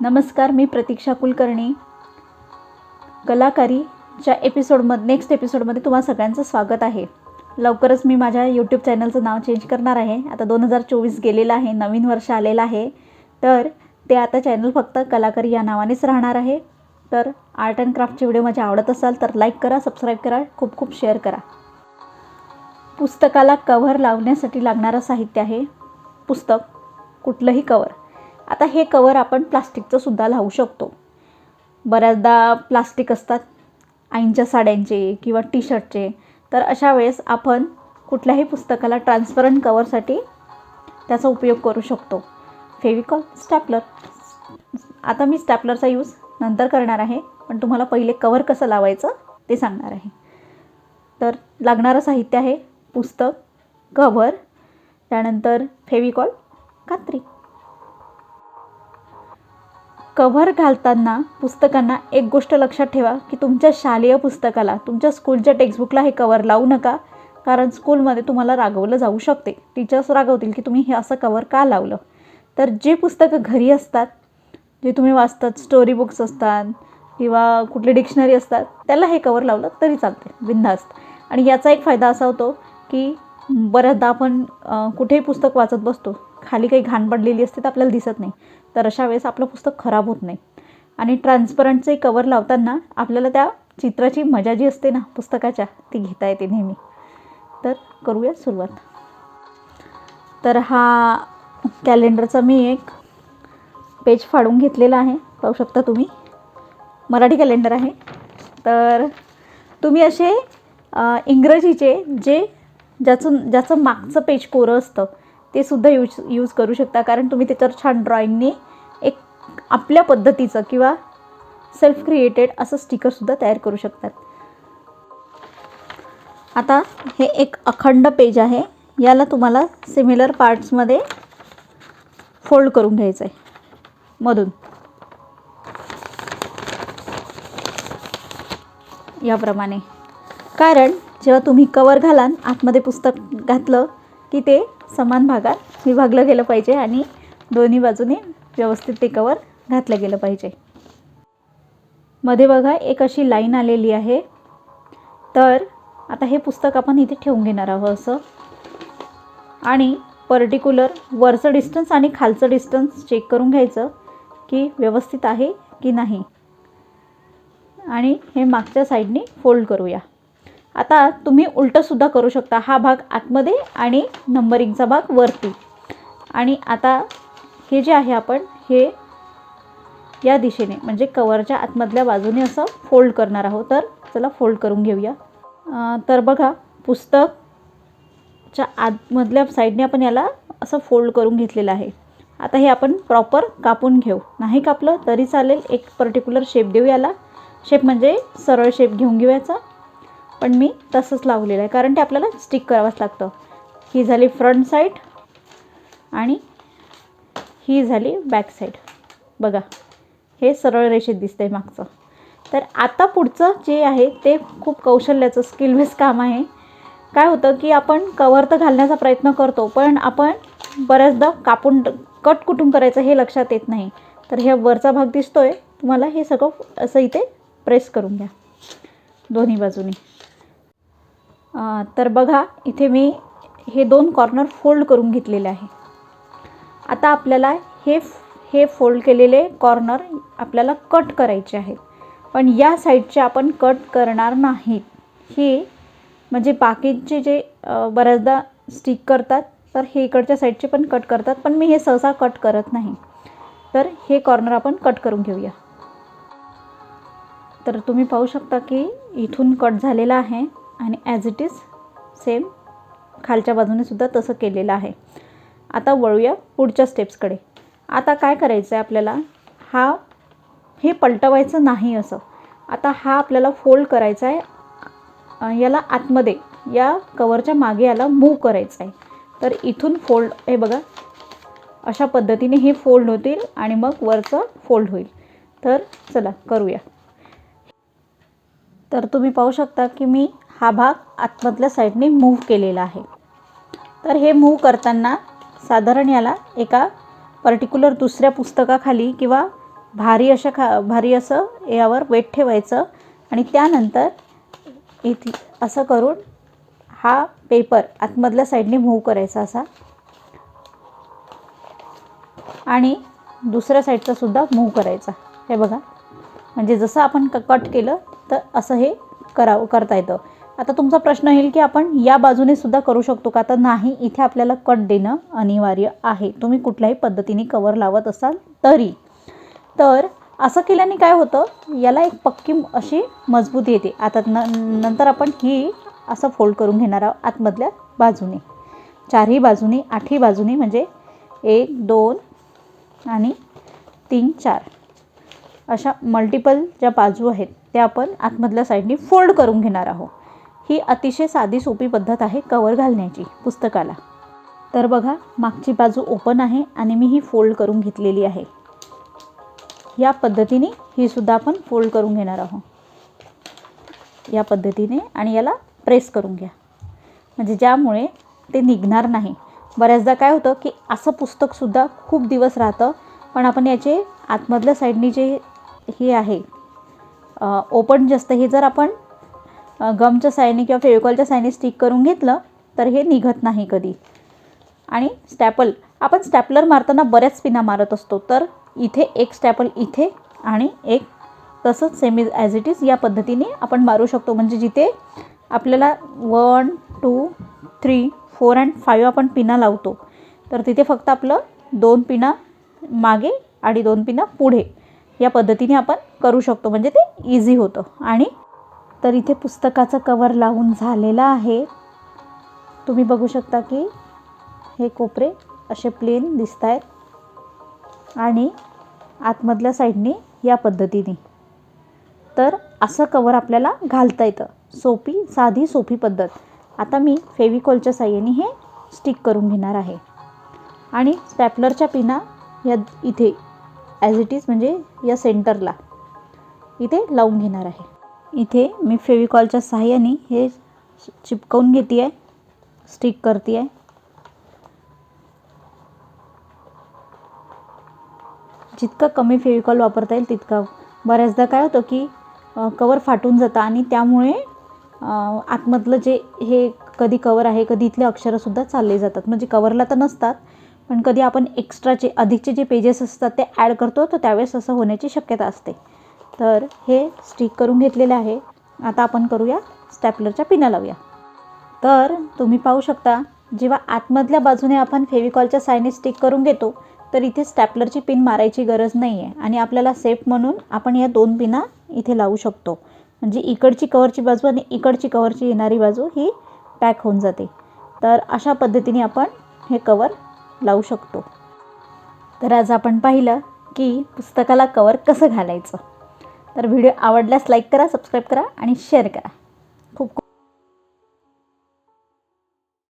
नमस्कार मी प्रतीक्षा कुलकर्णी. कलाकारीच्या एपिसोडमध्ये नेक्स्ट एपिसोडमध्ये तुम्हा सगळ्यांचं स्वागत आहे. लवकरच मी माझ्या यूट्यूब चॅनलचं नाव चेंज करणार आहे. आता दोन हजार चोवीस गेलेलं आहे नवीन वर्ष आलेलं आहे. तर ते आता चॅनल फक्त कलाकारी या नावानेच राहणार आहे. तर आर्ट अँड क्राफ्टचे व्हिडिओ माझे आवडत असाल तर लाईक करा सबस्क्राईब करा खूप खूप शेअर करा. पुस्तकाला कव्हर लावण्यासाठी लागणारं साहित्य आहे पुस्तक कुठलंही कवर आता हे कवर आपण प्लास्टिकचं सुद्धा लावू शकतो. बऱ्याचदा प्लास्टिक असतात आईंच्या साड्यांचे किंवा टी शर्टचे तर अशा वेळेस आपण कुठल्याही पुस्तकाला ट्रान्सपरंट कवरसाठी त्याचा उपयोग करू शकतो. फेविकॉल स्टॅपलर. आता मी स्टॅपलरचा यूज नंतर करणार आहे पण तुम्हाला पहिले कवर कसं लावायचं ते सांगणार आहे. तर लागणारं साहित्य आहे पुस्तक कव्हर त्यानंतर फेविकॉल कात्री. कव्हर घालताना पुस्तकांना एक गोष्ट लक्षात ठेवा की तुमच्या शालेय पुस्तकाला तुमच्या स्कूलच्या टेक्स्टबुकला हे कवर लावू नका कारण स्कूलमध्ये तुम्हाला रागवलं जाऊ शकते. टीचर्स रागवतील की तुम्ही हे असं कवर का लावलं? तर जे पुस्तकं घरी असतात जे तुम्ही वाचतात स्टोरी बुक्स असतात किंवा कुठली डिक्शनरी असतात त्याला हे कवर लावलं तरी चालते बिंदास्त आणि याचा एक फायदा असा होतो की बऱ्याचदा आपण कुठेही पुस्तक वाचत बसतो खाली काही घाण पडलेली असते तर आपल्याला दिसत नाही. तर अशा वेळेस आपलं पुस्तक खराब होत नाही. आणि ट्रान्सपरंटचे कवर लावताना आपल्याला त्या चित्राची मजा जी असते ना पुस्तकाच्या ती घेता येते नेहमी. तर करूया सुरुवात. तर हा कॅलेंडरचा मी एक पेज फाडून घेतलेला आहे. पाहू शकता तुम्ही. मराठी कॅलेंडर आहे. तर तुम्ही असे इंग्रजीचे जे ज्याचं ज्याचं मागचं पेज कोरं असतं ते सुद्धा यूज यूज करू शकता. कारण तुम्ही त्याच्यावर छान ड्रॉइंगने एक आपल्या पद्धतीचं किंवा सेल्फ क्रिएटेड असं स्टिकरसुद्धा तयार करू शकतात. आता हे एक अखंड पेज आहे. याला तुम्हाला सिमिलर पार्ट्समध्ये फोल्ड करून घ्यायचं आहे मधून. याप्रमाणे. कारण जेव्हा तुम्ही कवर घालान आतमध्ये पुस्तक घातलं की ते समान भागात विभागलं गेलं पाहिजे आणि दोन्ही बाजूने व्यवस्थित ते कवर घातलं गेलं पाहिजे. मध्ये बघा एक अशी लाईन आलेली आहे. तर आता हे पुस्तक आपण इथे ठेवून घेणार आहोत असं. आणि पर्टिक्युलर वरचं डिस्टन्स आणि खालचं डिस्टन्स चेक करून घ्यायचं की व्यवस्थित आहे की नाही. आणि हे मागच्या साईडने फोल्ड करूया. आता तुम्ही उलटंसुद्धा करू शकता. हा भाग आतमध्ये आणि नंबरिंगचा भाग वरती. आणि आता हे जे आहे आपण हे या दिशेने म्हणजे कवरच्या आतमधल्या बाजूने असं फोल्ड करणार आहोत. तर चला फोल्ड करून घेऊया. तर बघा पुस्तकच्या आतमधल्या साईडने आपण याला असं फोल्ड करून घेतलेलं आहे. आता हे आपण प्रॉपर कापून घेऊ. नाही कापलं तरी चालेल. एक पर्टिक्युलर शेप देऊ याला. शेप म्हणजे सरळ शेप घेऊन घेऊ याचा पण मी तसंच लावलेलं आहे कारण ते आपल्याला स्टिक करावंच लागतं. ही झाली फ्रंट साईड आणि ही झाली बॅक साईड बघा हे सरळ रेषेत दिसतं आहे मागचं. तर आता पुढचं जे आहे ते खूप कौशल्याचं स्किल बेस काम आहे. काय होतं की आपण कवर तर घालण्याचा प्रयत्न करतो पण आपण बऱ्याचदा कापून कट कुठून करायचं हे लक्षात येत नाही. तर हे वरचा भाग दिसतोय तुम्हाला हे सगळं असं इथे प्रेस करून घ्या दोन्ही बाजूनी. तर बघा इथे मी हे दोन कॉर्नर फोल्ड करून घेतलेले आहे. आता आपल्याला हे हे फोल्ड केलेले कॉर्नर आपल्याला कट करायचे आहेत. पण या साईडचे आपण कट करणार नाहीत हे म्हणजे बाकीचे जे बऱ्याचदा स्टिक करतात तर हे इकडच्या साईडचे पण कट करतात पण मी हे सहसा कट करत नाही. तर हे कॉर्नर आपण कट करून घेऊया. तर तुम्ही पाहू शकता की इथून कट झालेला आहे. आणि ॲज इट इज सेम खालच्या बाजूने सुद्धा तसं केलेलं आहे. आता वळूया पुढच्या स्टेप्सकडे आता काय करायचं आहे आपल्याला? हा हे पलटवायचं नाही असं. आता हा आपल्याला फोल्ड करायचा आहे याला आतमध्ये या कवरच्या मागे याला मूव करायचं आहे तर इथून फोल्ड हे बघा. अशा पद्धतीने हे फोल्ड होतील आणि मग वरचं फोल्ड होईल. तर चला करूया. तर तुम्ही पाहू शकता की मी हा भाग आतमधल्या साईडने मूव्ह केलेला आहे. तर हे मूव्ह करताना साधारण याला एका पर्टिक्युलर दुसऱ्या पुस्तकाखाली किंवा भारी अशा खा भारी असं यावर वेट ठेवायचं आणि त्यानंतर इथे असं करून हा पेपर आतमधल्या साईडने मूव्ह करायचा असा. आणि दुसऱ्या साईडचा सुद्धा मूव्ह करायचा. हे बघा. म्हणजे जसं आपण क कट केलं तर असं हे करावं करता येतं. आता तुमचा प्रश्न येईल की आपण या बाजूने सुद्धा करू शकतो का? तर नाही इथे आपल्याला कट देणं अनिवार्य आहे. तुम्ही कुठल्याही पद्धतीने कवर लावत असाल तरी. तर असं केल्याने काय होतं? याला एक पक्की अशी मजबूत येते. आता न नंतर आपण ही असं फोल्ड करून घेणार आहोत आतमधल्या बाजूने. चारही बाजूने आठही बाजूने म्हणजे एक दोन आणि तीन चार. अशा मल्टिपल ज्या बाजू आहेत त्या आपण आतमधल्या साईडनी फोल्ड करून घेणार आहोत. ही अतिशय साधी सोपी पद्धत आहे कवर घालण्याची पुस्तकाला. तर बघा मागची बाजू ओपन आहे आणि मी ही फोल्ड करून घेतलेली आहे. या पद्धतीने ही सुद्धा आपण फोल्ड करून घेणार आहोत. या पद्धतीने आणि याला प्रेस करून घ्या. म्हणजे ज्यामुळे ते निघणार नाही. बऱ्याचदा काय होतं की असं पुस्तकसुद्धा खूप दिवस राहतं पण आपण याचे आतमधल्या साईडनी जे हे आहे ओपन जे असतं हे जर आपण गमच्या साईडने किंवा फेविकॉलच्या साईडने स्टिक करून घेतलं तर हे निघत नाही कधी. आणि स्टॅपल आपण स्टॅपलर मारताना बऱ्याच पिना मारत असतो तर इथे एक स्टॅपल इथे आणि एक तसंच सेमी ॲज इट इज या पद्धतीने आपण मारू शकतो. म्हणजे जिथे आपल्याला one two three four and five आपण पिना लावतो तर तिथे फक्त आपलं दोन पिना मागे आणि दोन पिना पुढे या पद्धतीने आपण करू शकतो. म्हणजे ते इझी होतं. आणि तर इथे पुस्तकाचं कवर लावून झालेलं आहे. तुम्ही बघू शकता की हे कोपरे असे प्लेन दिसत आहेत आणि आतमधल्या साईडने या पद्धतीने. तर असं कवर आपल्याला घालता येतं. सोपी साधी सोपी पद्धत. आता मी फेविकॉलच्या साह्याने हे स्टिक करून घेणार आहे. आणि स्टॅपलरच्या पिना या इथे ॲज इट इज म्हणजे या सेंटरला इथे लावून घेणार आहे. इथे मी फेविकॉलच्या सहाय्याने हे चिपकवून घेते आहे स्टिक करते आहे जितका कमी फेविकॉल वापरता येईल तितकं. बऱ्याचदा काय होतं की कवर फाटून जातं आणि त्यामुळे आतमधलं जे हे कधी कवर आहे कधी इथले अक्षरंसुद्धा चालले जातात. म्हणजे कवरला तर नसतात पण कधी आपण एक्स्ट्राचे अधिकचे जे पेजेस असतात ते ॲड करतो तर त्यावेळेस असं होण्याची शक्यता असते. तर हे स्टिक करून घेतलेले आहे. आता आपण करूया स्टॅपलरच्या पिना लावूया. तर तुम्ही पाहू शकता जेव्हा आतमधल्या बाजूने आपण फेविकॉलच्या सायने स्टिक करून घेतो तर इथे स्टॅपलरची पिन मारायची गरज नाही आहे आणि आपल्याला सेफ म्हणून आपण या दोन पिना इथे लावू शकतो. म्हणजे इकडची कवरची बाजू आणि इकडची कवरची येणारी बाजू ही पॅक होऊन जाते. तर अशा पद्धतीने आपण हे कवर लावू शकतो. तर आज आपण पाहिलं की पुस्तकाला कवर कसं घालायचं. तर व्हिडिओ आवडल्यास लाईक करा सबस्क्राईब करा आणि शेअर करा.